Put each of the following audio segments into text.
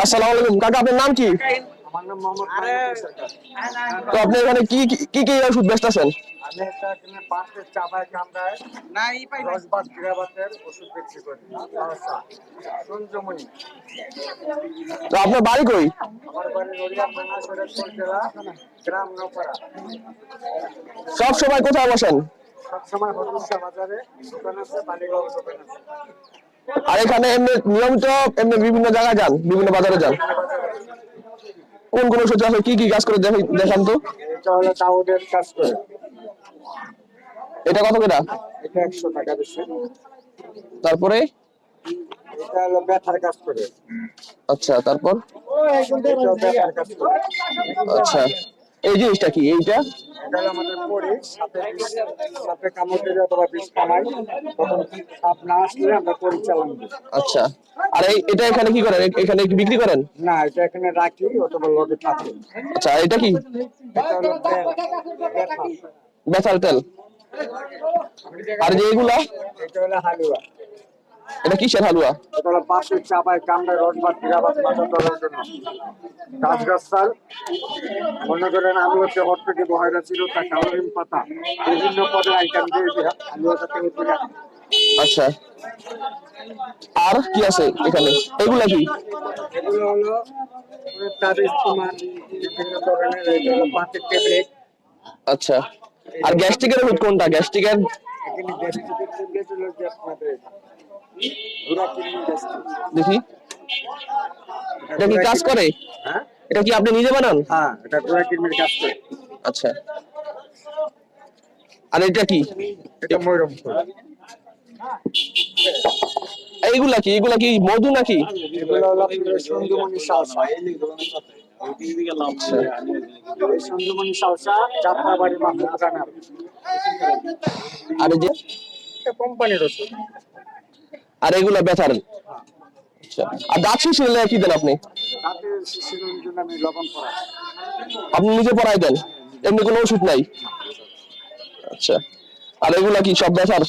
আসসালামু আলাইকুম। কাকা আপনার নাম কি? আমার নাম মোহাম্মদ মাহমুদ সরকার তো আপনি এখানে কি কি- ওষুধ বেচতেছেন আমি একটা এখানে বাসের চাপায় কামড়ায় দশ বার গৃহবাতের ওষুধ বিক্রি করি। সমস্যা সঞ্জমণি তো আপনার বাড়ি কই? আমার বাড়ি নড়িয়া থানা শরীরপুর জেলা গ্রাম নপাড়া। সব সময় কোথায় বসেন? সবসময় হরুষা বাজারে দোকান আছে বালিগাঁও দোকান আছে। আর এখানে এমনি নিয়মিত এমনি বিভিন্ন জায়গায় যান বিভিন্ন বাজারে যান। কোন কোন ওষুধ আছে কি কি কাজ করে দেখান তো। এটা কাজ করে। এটা কত করে? এটা একশো টাকা বেশি। তারপরে? এটা হলো ব্যথার কাজ করে। আচ্ছা তারপর? আচ্ছা। এই জিনিসটা কি? এইটা? এটা আমাদের পরি সাপে কামড় দিলে অথবা বিষ কামাই তখন সাপ না আসলে আমরা পরিচালন আচ্ছা। আর এই এটা এখানে কি করেন? এখানে কি বিক্রি করেন? না এটা এখানে রাখি অথবা লগে থাকে আচ্ছা এটা কি? এটা তেল, তেল। আর যে এগুলা? এটা হলো হালুয়া। এটা কিসের হালুয়া? এটা হলো পাশের চাপায় কামড়ে রড বা বাজার করার জন্য। গাছ গাছ সার মনে করেন আমি হচ্ছে বহাইরা ছিল কালোরিম পাতা বিভিন্ন পদের আইটেম করে আচ্ছা। আর কি আছে এখানে? এগুলা কি? এগুলো হলো তাবিজ তোমার বিভিন্ন ধরনের ট্যাবলেট আচ্ছা। আর গ্যাস্ট্রিকের ওষুধ কোনটা? গ্যাস্ট্রিকের? এখানে গ্যাস্ট্রিকের ট্যাবলেট হলো যে আপনাদের ঘোড়া কিডনি গ্যাস্ট্রিক দেখি। এটা কি কাজ করে? হ্যাঁ? এটা কি আপনি নিজে বানান? হ্যাঁ এটা ঘোড়া কিডনির কাজ করে। আচ্ছা। আর এটা কি? এটা ময়ূরম ফুল। এইগুলা কি? এগুলা কি মধু নাকি? এগুলো হলো আপনাদের সালসা। আচ্ছা। সালসা আর এই যে? কোম্পানির ওষুধ। আর এগুলা ব্যথার আচ্ছা। আর দাঁত শিশির কি দেন আপনি? আপনি নিজে পড়াই দেন। এমনি কোনো ওষুধ নাই। আচ্ছা। আর এগুলা কি সব ব্যথার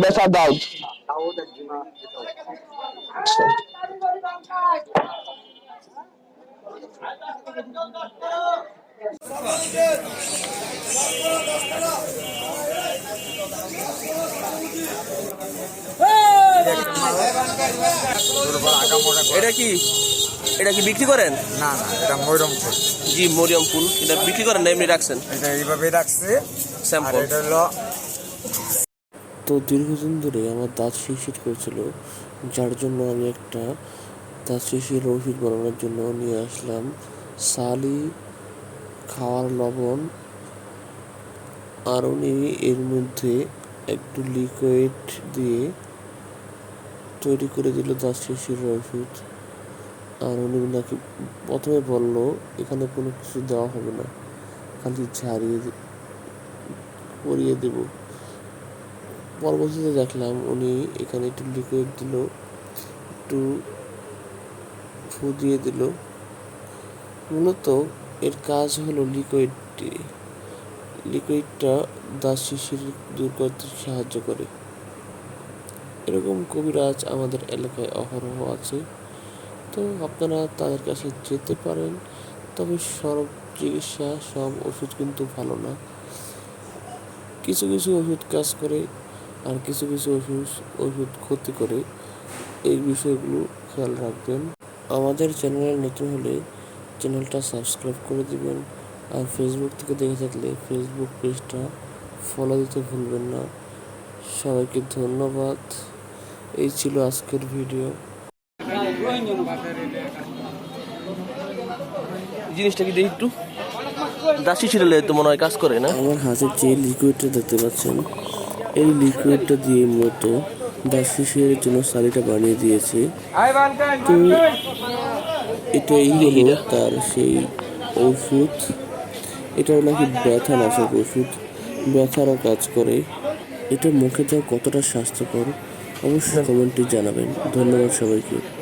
ব্যথার এটাও। আচ্ছা। এটা কি? এটা কি বিক্রি করেন? না না এটা ময়ূরম ফুল। জি মরিয়াম ফুল। এটা বিক্রি করেন না এমনি রাখছেন? এটা এইভাবে রাখছে। স্যাম্পল এটা হলো তো দীর্ঘদিন ধরে আমার দাঁত শিরশির করেছিল যার জন্য আমি একটা দাঁত শিরশির ওষুধ বানানোর জন্য নিয়ে আসলাম। সালি খাওয়ার লবণ আর উনি এর মধ্যে একটু লিকুইড দিয়ে তৈরি করে দিল দাঁত শিরশির ওষুধ আর উনি নাকি প্রথমে বলল, এখানে কোনো কিছু দেওয়া হবে না। খালি ঝাড়িয়ে পরিয়ে দেবো। পরবর্তীতে দেখলাম উনি এখানে একটু লিকুইড দিল, একটু ফু দিয়ে দিল। মূলত এর কাজ হলো লিকুইডটি লিকুইডটা দাঁত শিশির দূর করতে সাহায্য করে। এরকম কবিরাজ আমাদের এলাকায় অহরহ আছে। তো আপনারা তাদের কাছে যেতে পারেন, তবে সব চিকিৎসা, সব ওষুধ কিন্তু ভালো না। কিছু কিছু ওষুধ কাজ করে আর কিছু কিছু ওষুধ ওষুধ ক্ষতি করে। এই বিষয়গুলো খেয়াল রাখবেন। আমাদের চ্যানেলে নতুন হলে চ্যানেলটা সাবস্ক্রাইব করে দিবেন। আর ফেসবুক থেকে দেখে থাকলে ফেসবুক পেজটা ফলো দিতে ভুলবেন না। সবাইকে ধন্যবাদ। এই ছিল আজকের ভিডিও। জিনিসটা কি দেখি একটু? দাসি ছিড়লে তো মনে হয় কাজ করে না? আমার হাতের যে লিকুইডটা দেখতে পাচ্ছেন এই লিকুইডটা দিয়ে মূলত শিশিরের জন্য শাড়িটা বানিয়ে দিয়েছে। তো এটাই হলো তার সেই ওষুধ এটাও নাকি ব্যথা নাশক ওষুধ ব্যথারও কাজ করে। এটা মুখে দেওয়া কতটা স্বাস্থ্যকর? অবশ্যই কমেন্টে জানাবেন। ধন্যবাদ সবাইকে।